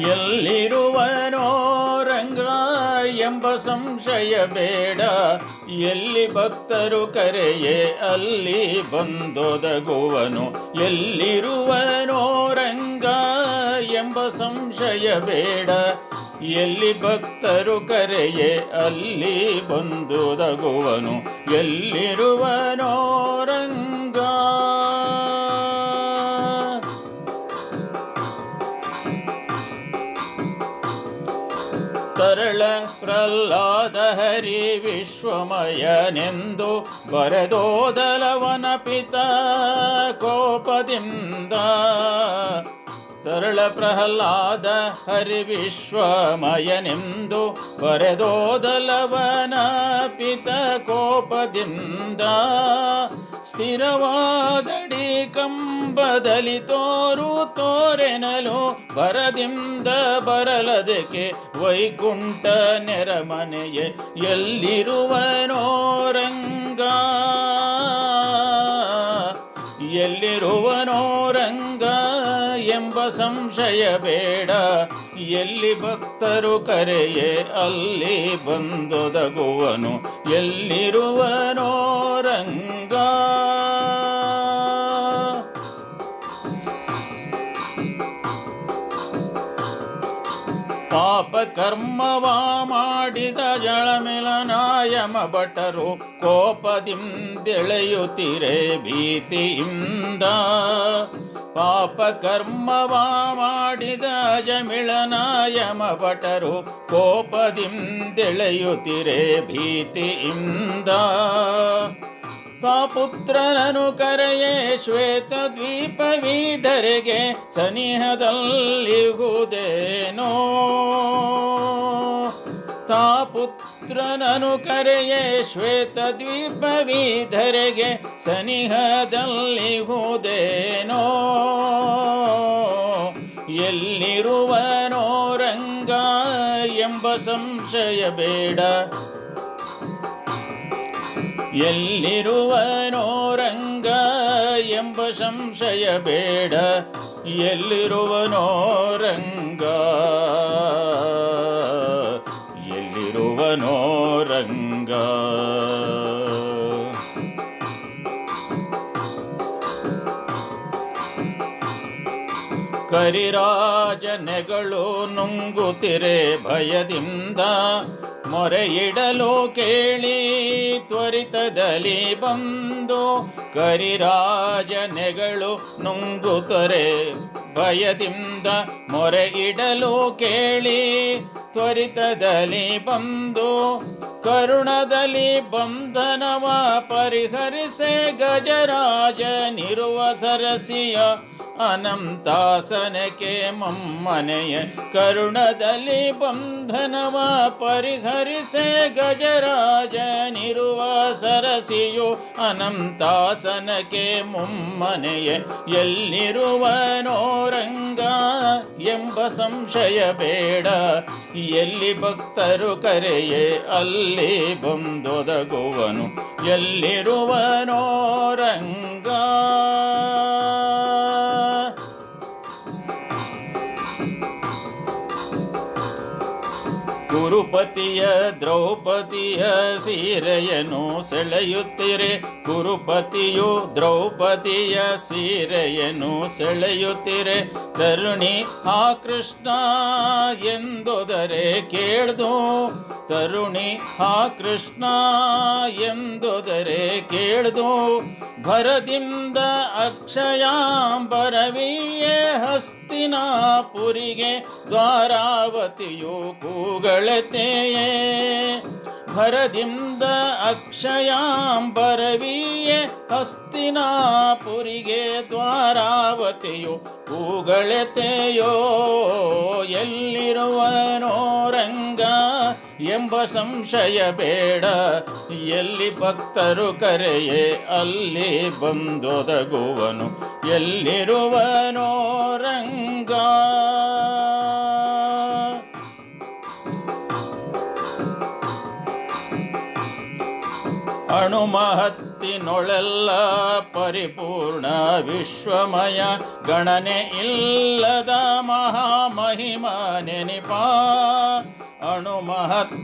ಎಲ್ಲಿರುವನೋ ರಂಗ ಎಂಬ ಸಂಶಯ ಬೇಡ. ಎಲ್ಲಿ ಭಕ್ತರು ಕರೆಯೇ, ಅಲ್ಲಿ ಬಂದೊದಗುವನು. ಎಲ್ಲಿರುವನೋ ರಂಗ ಎಂಬ ಸಂಶಯ ಬೇಡ. ಎಲ್ಲಿ ಭಕ್ತರು ಕರೆಯೇ, ಅಲ್ಲಿ ಬಂದೊದಗುವನು. ಎಲ್ಲಿರುವನೋ ರಂಗ ಪ್ರಹ್ಲಾದ ಹರಿ ವಿಶ್ವಮಯನೆಂದು ಬರೆದೋದಲವನ ಪಿತ ಕೋಪದಿಂದ. ತರಳ ಪ್ರಹ್ಲಾದ ಹರಿ ವಿಶ್ವಮಯನೆಂದು ಬರೆದೋದಲವನ ಪಿತ ಕೋಪದಿಂದ. ಸ್ಥಿರವಾದಡಿ ಕಂಬದಲ್ಲಿ ತೋರು ತೋರೆನಲು ಬರದಿಂದ ಬರಲದಕ್ಕೆ ವೈಕುಂಠ ನೆರಮನೆಯ ಎಲ್ಲಿರುವನೋ ರಂಗ ಎಲ್ಲಿರುವನೋ ರಂಗ ಎಂಬ ಸಂಶಯ ಬೇಡ. ಎಲ್ಲಿ ಭಕ್ತರು ಕರೆಯೇ ಅಲ್ಲಿ ಬಂದೊದಗುವನು. ಎಲ್ಲಿರುವನೋ ರಂಗ. ಪಾಪ ಕರ್ಮವ ಮಾಡಿದ ಜಳಮಿಲನಾಯಮ ಭಟರು ಕೋಪದಿಂದೆಳೆಯುತ್ತಿರೆ ಭೀತಿಯಿಂದ. ಪಾಪ ಕರ್ಮವ ಮಾಡಿದ ಜಮಿಳನಾಯಮ ಭಟರು ಕೋಪದಿಂದೆಳೆಯುತ್ತಿರೆ ಭೀತಿಯಿಂದ. ಪುತ್ರನನು ಕರೆಯೇ ಶ್ವೇತ ದ್ವೀಪವೀಧರೆಗೆ ಸನಿಹದಲ್ಲಿಗುವುದೇನೋ. ತಾಪುತ್ರನನು ಕರೆಯೇ ಶ್ವೇತ ದ್ವೀಪವೀಧರೆಗೆ ಸನಿಹದಲ್ಲಿಗುವುದೇನೋ ಎಲ್ಲಿರುವನೋ ರಂಗ ಎಂಬ ಸಂಶಯ ಬೇಡ. ಎಲ್ಲಿರುವನೋ ರಂಗ ಎಂಬ ಸಂಶಯ ಬೇಡ. ಎಲ್ಲಿರುವನೋ ರಂಗ? ಎಲ್ಲಿರುವನೋ ರಂಗ? ಕರಿರಾಜನೆಗಳು ನುಂಗುತ್ತಿರೆ ಭಯದಿಂದ. ಮೊರೆಯಿಡಲು ಕೇಳಿ ತ್ವರಿತದಲ್ಲಿ ಬಂದು ಕರಿರಾಜನೆಗಳು ನುಂಗುತ್ತರೆ ಭಯದಿಂದ. ಮೊರೆಯಿಡಲು ಕೇಳಿ ತ್ವರಿತದಲ್ಲಿ ಬಂದು ಕರುಣದಲ್ಲಿ ಬಂಧನವ ಪರಿಹರಿಸೆ ಗಜರಾಜನಿರುವ ಸರಸಿಯ ಅನಂತಾಸನಕ್ಕೆ ಮಮ್ಮನೆಯ ಕರುಣದಲ್ಲಿ ಬಂಧನವ ಪರಿಹರಿಸೆ ಗಜರಾಜನಿರುವ ಸರಸಿಯು ಅನಂತಾಸನಕ್ಕೆ ಮುಮ್ಮನೆಯ ಎಲ್ಲಿರುವನೋರಂಗ ಎಂಬ ಸಂಶಯ ಬೇಡ. ಎಲ್ಲಿ ಭಕ್ತರು ಕರೆಯೇ, ಅಲ್ಲಿ ಬಂದೊದಗುವನು. ಎಲ್ಲಿರುವನೋ ಕುರುಪತಿಯ ದ್ರೌಪದಿಯ ಸೀರೆಯನ್ನು ಸೆಳೆಯುತ್ತಿರೆ. ಕುರುಪತಿಯು ದ್ರೌಪದಿಯ ಸೀರೆಯನ್ನು ಸೆಳೆಯುತ್ತಿರೆ. ತರುಣಿ, ಆ ಕೃಷ್ಣ ಎಂದುದರೆ ಕೇಳ್ದು. ತರುಣಿ, ಆ ಕೃಷ್ಣ ಎಂದುದರೆ ಕೇಳ್ದು. ಭರದಿಂದ ಅಕ್ಷಯಾಂಬರವಿಯೇ ಹಸ್ತಿನಾಪುರಿಗೆ ದ್ವಾರಾವತಿಯು ಕೂಗಳತೆಯೇ. ಭರದಿಂದ ಅಕ್ಷಯಾಂಬರವಿಯೇ ಹಸ್ತಿನಾಪುರಿಗೆ ದ್ವಾರಾವತಿಯು ಕೂಗಳತೆಯೋ. ಎಲ್ಲಿರುವನೋ ರಂಗ ಎಂಬ ಸಂಶಯ ಬೇಡ. ಎಲ್ಲಿ ಭಕ್ತರು ಕರೆಯೇ, ಅಲ್ಲಿ ಬಂದೊದಗುವನು. ಎಲ್ಲಿರುವನೋ ರಂಗ. ಅಣುಮಹತ್ತಿನೊಳೆಲ್ಲ ಪರಿಪೂರ್ಣ ವಿಶ್ವಮಯ. ಗಣನೆ ಇಲ್ಲದ ಮಹಾ ಮಹಾಮಹಿಮ ನೆನಿಪ.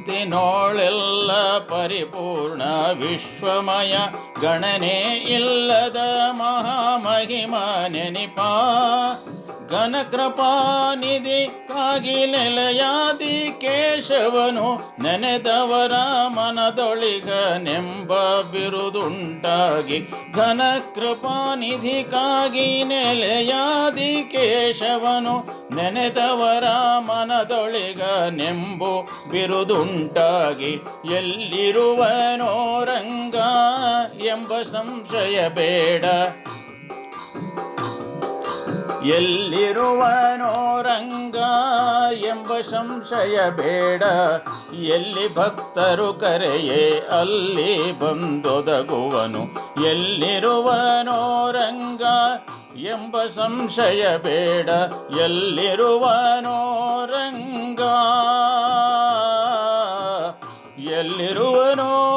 ಅಣುಮಹತ್ತಿನೋಳೆಲ್ಲ ಪರಿಪೂರ್ಣ ವಿಶ್ವಮಯ ಗಣನೆ ಇಲ್ಲದ ಮಹಾಮಹಿಮ ನೆನಿಪ ಘನಕೃಪಾನಿಧಿ ಕಾಗಿ ನೆಲೆಯಾದಿ ಕೇಶವನು ನೆನೆದವರ ಮನದೊಳಿಗ ನೆಂಬ ಬಿರುದುಂಟಾಗಿ ಘನಕೃಪಾನಿಧಿ ಕಾಗಿ ನೆಲೆಯಾದಿ ಕೇಶವನು ನೆನೆದವರ ಮನದೊಳಿಗ ನೆಂಬು ಬಿರುದುಂಟಾಗಿ ಎಲ್ಲಿರುವನೋ ರಂಗ ಎಂಬ ಸಂಶಯ ಬೇಡ. ಎಲ್ಲಿರುವನೋ ರಂಗ ಎಂಬ ಸಂಶಯ ಬೇಡ. ಎಲ್ಲಿ ಭಕ್ತರು ಕರೆಯೇ, ಅಲ್ಲಿ ಬಂದೊದಗುವನು. ಎಲ್ಲಿರುವನೋ ರಂಗ ಎಂಬ ಸಂಶಯ ಬೇಡ. ಎಲ್ಲಿರುವನೋ ರಂಗ ಎಲ್ಲಿರುವನೋ